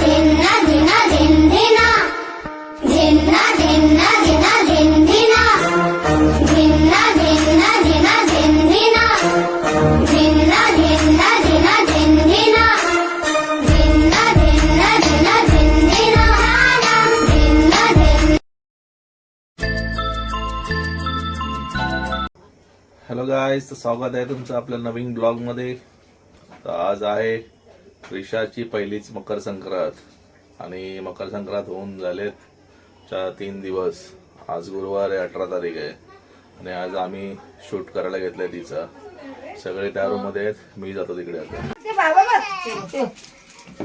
धिन्ना धिना धिंधिना धिन्ना धिन्ना धिना धिंधिना धिन्ना धिन्ना धिना धिंधिना धिन्ना धिन्ना धिना धिंधिना धिन्ना धिन्ना धिना धिंधिना धिन्ना धिन्ना। हॅलो गायज तर स्वागत आहे तुमचं आपल्या नवीन ब्लॉगमध्ये तर आज आहे रिशाची पहिलीच मकर संक्रांत. आणि मकर संक्रांत होऊन झालेत चार तीन दिवस. आज गुरुवार आहे अठरा तारीख आहे. आणि आज आम्ही शूट करायला घेतलंय तिचं. सगळे त्या रूममध्ये आहेत. मी जातो तिकडे आता.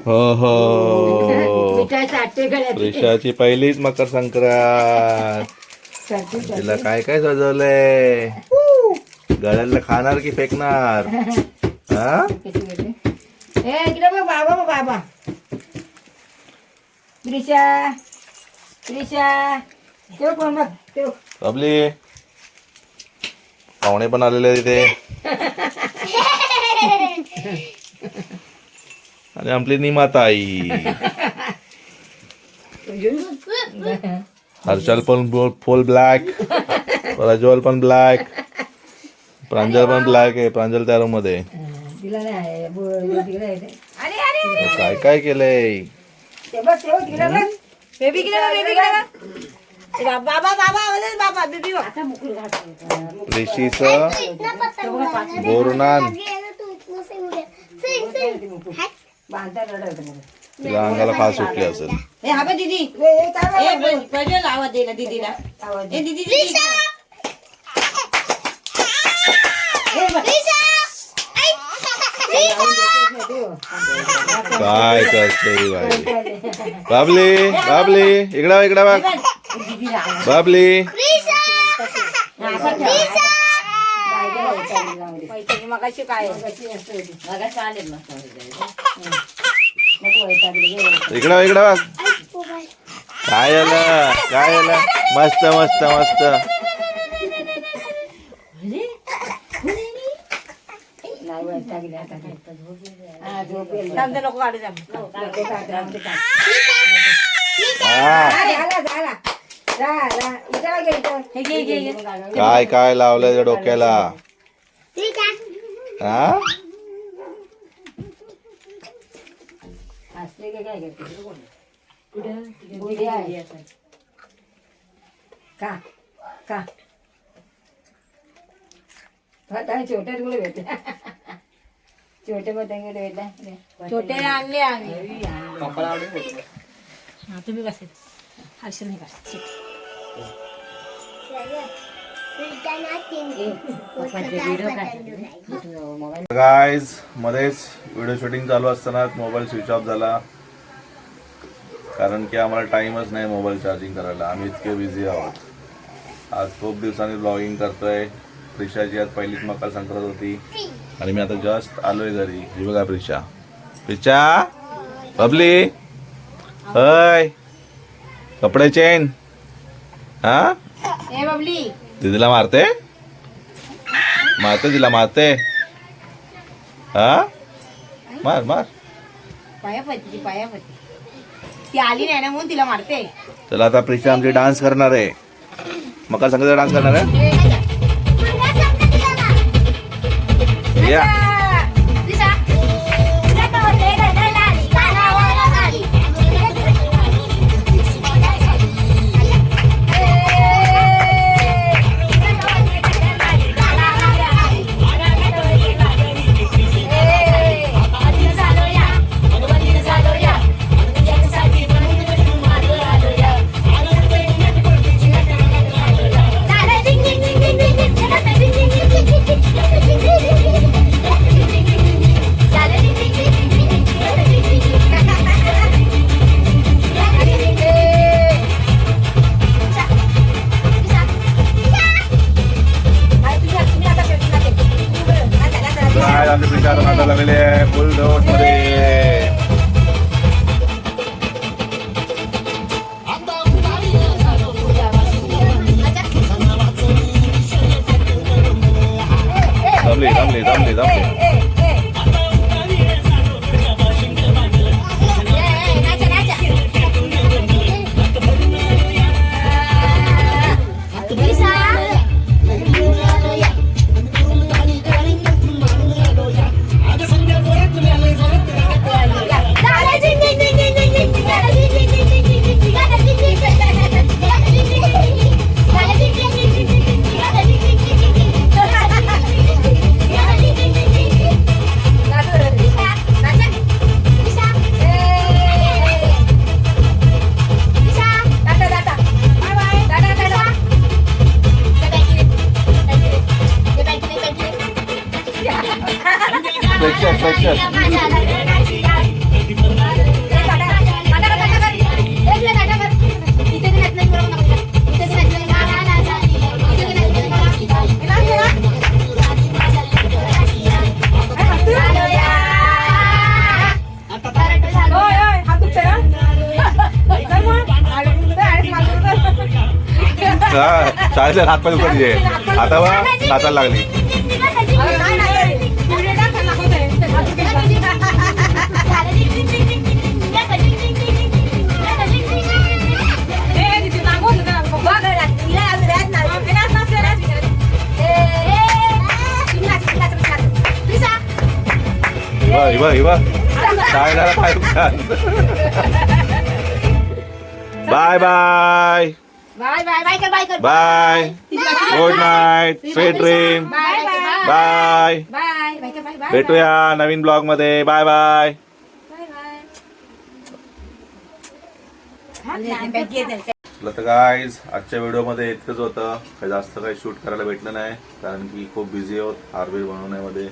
हो हो. पहिलीच मकर संक्रांत. तिला काय काय सजवलंय? गळ्याला खाणार की फेकणार? हा? ए इकडे बघ बाबा बघ बाबा. त्रिशा त्रिशा ठेव कोण बघ ठेव. आपली पाहुणे पण आलेले आहेत इथे. आणि आपली निमाता आई. हर्षल पण फुल ब्लॅक प्रज्वल पण ब्लॅक प्रांजल पण ब्लॅक आहे प्रांजल त्या रूममध्ये. तिला नाही बो- तिला आहे. अरे अरे काय काय केलंय? ते बघ तेव्हा तिला बघ. बेबी किती बेबी किती बाबा बाबा आवाज बाबा बेबी बघ. आता मुकुल घात ऋषीच. तिला अंगाला फास सुटली असेल. ए हा बघ दीदी. ए, काय आवाज दे ना दीदीला. आवाज ए दीदी दीदी काय करते बाबली बाबली इकडा इकडा बघ बाबली. इकडा इकडा बघ काय आलं? काय आलं? मस्त मस्त मस्त. काय काय झालं मस्त मस्त मस्त थांबते नको काढू जा हे घे घे घे. काय काय लावलंय त्या डोक्याला? हा? का का? छोटे गुळे भेटले छोटे पतंग छोटे आणले आम्ही. हा तुम्ही हर्षल नाही गायज मध्येच व्हिडिओ शूटिंग चालू असताना मोबाईल स्विच ऑफ झाला. कारण की आम्हाला टाइमच नाही मोबाईल चार्जिंग करायला. आम्ही इतके बिझी आहोत. आज खूप दिवसांनी ब्लॉगिंग करतोय. प्रिशाची आज पहिलीच मकर संक्रांत होती. आणि मी आता जस्ट आलोय घरी. ही बघा प्रिशा प्रिशा बबली? हय. कपडे चेन? हा? दीदीला मारते? मारते तिला मारते. हा? मार मार. ती आली नाही ना म्हणून तिला मारते. चला आता प्रिशा आमची डान्स करणार आहे. मकर संक्रांत डान्स करणार आहे? Yeah. hamleydi hamleydi hamleydi. हा शाळेतल्या सात ए, नाच, आता नाच, नाचायला लागली. हिवा हिवा हिवा शाळेला पाय bye bye. Bye bye bye कर बाय कर. Bye. Good night sweet dream bye bye bye bye bye कर बाय बाय भेटूया नवीन ब्लॉगमध्ये बाय बाय चला तर गाईज आजच्या व्हिडिओमध्ये इतकंच होतं. काही जास्त काही शूट करायला भेटलं नाही कारण की खूप बिझी आहोत. हार्डवेअर बनवण्यामध्ये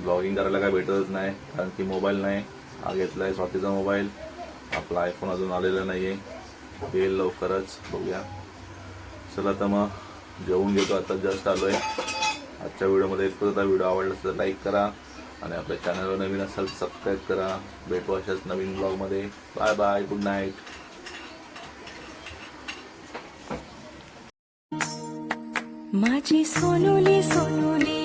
ब्लॉगिंग करायला काय भेटतच नाही कारण की मोबाईल नाही. हा घेतला आहे स्वातीचा मोबाईल आपला आयफोन अजून आलेला नाही आहे येईल लवकरच बघूया. चला तर मग जेवून घेतो. आता जस्ट आलो आहे आजच्या व्हिडिओमध्ये इतकंच आता व्हिडिओ आवडला तर लाईक करा आणि आपल्या चॅनलवर नवीन असाल तर सबस्क्राईब करा. भेटू अशाच नवीन ब्लॉगमध्ये बाय बाय गुड नाईट माझी सोनुली सोनुली.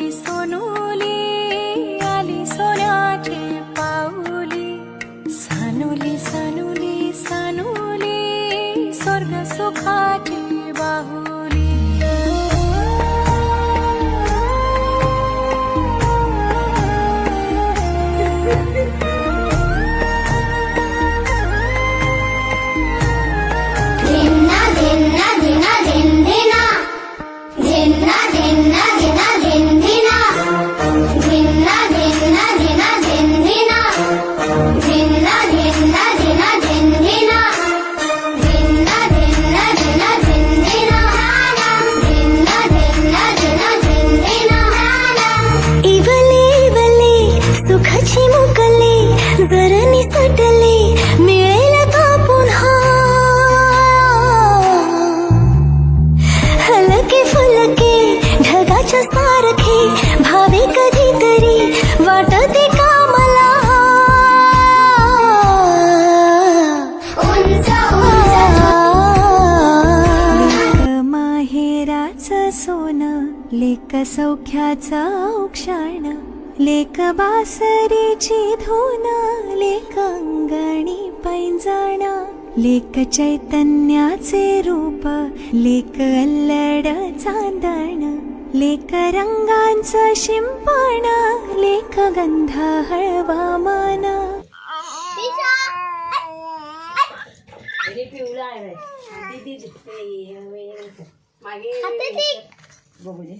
ढगाच्या सारखे भावे कधीतरी वाटते का मला? माहेराचं सोनं लेक सौख्याचं औक्षण लेक बासरीची धून लेक अंगणी पैंजण लेक चैतन्याचे रूप लेक अल्लड चांदण लेक रंगांचं शिंपण लेक गंध हळवा मन मागे बघू दे.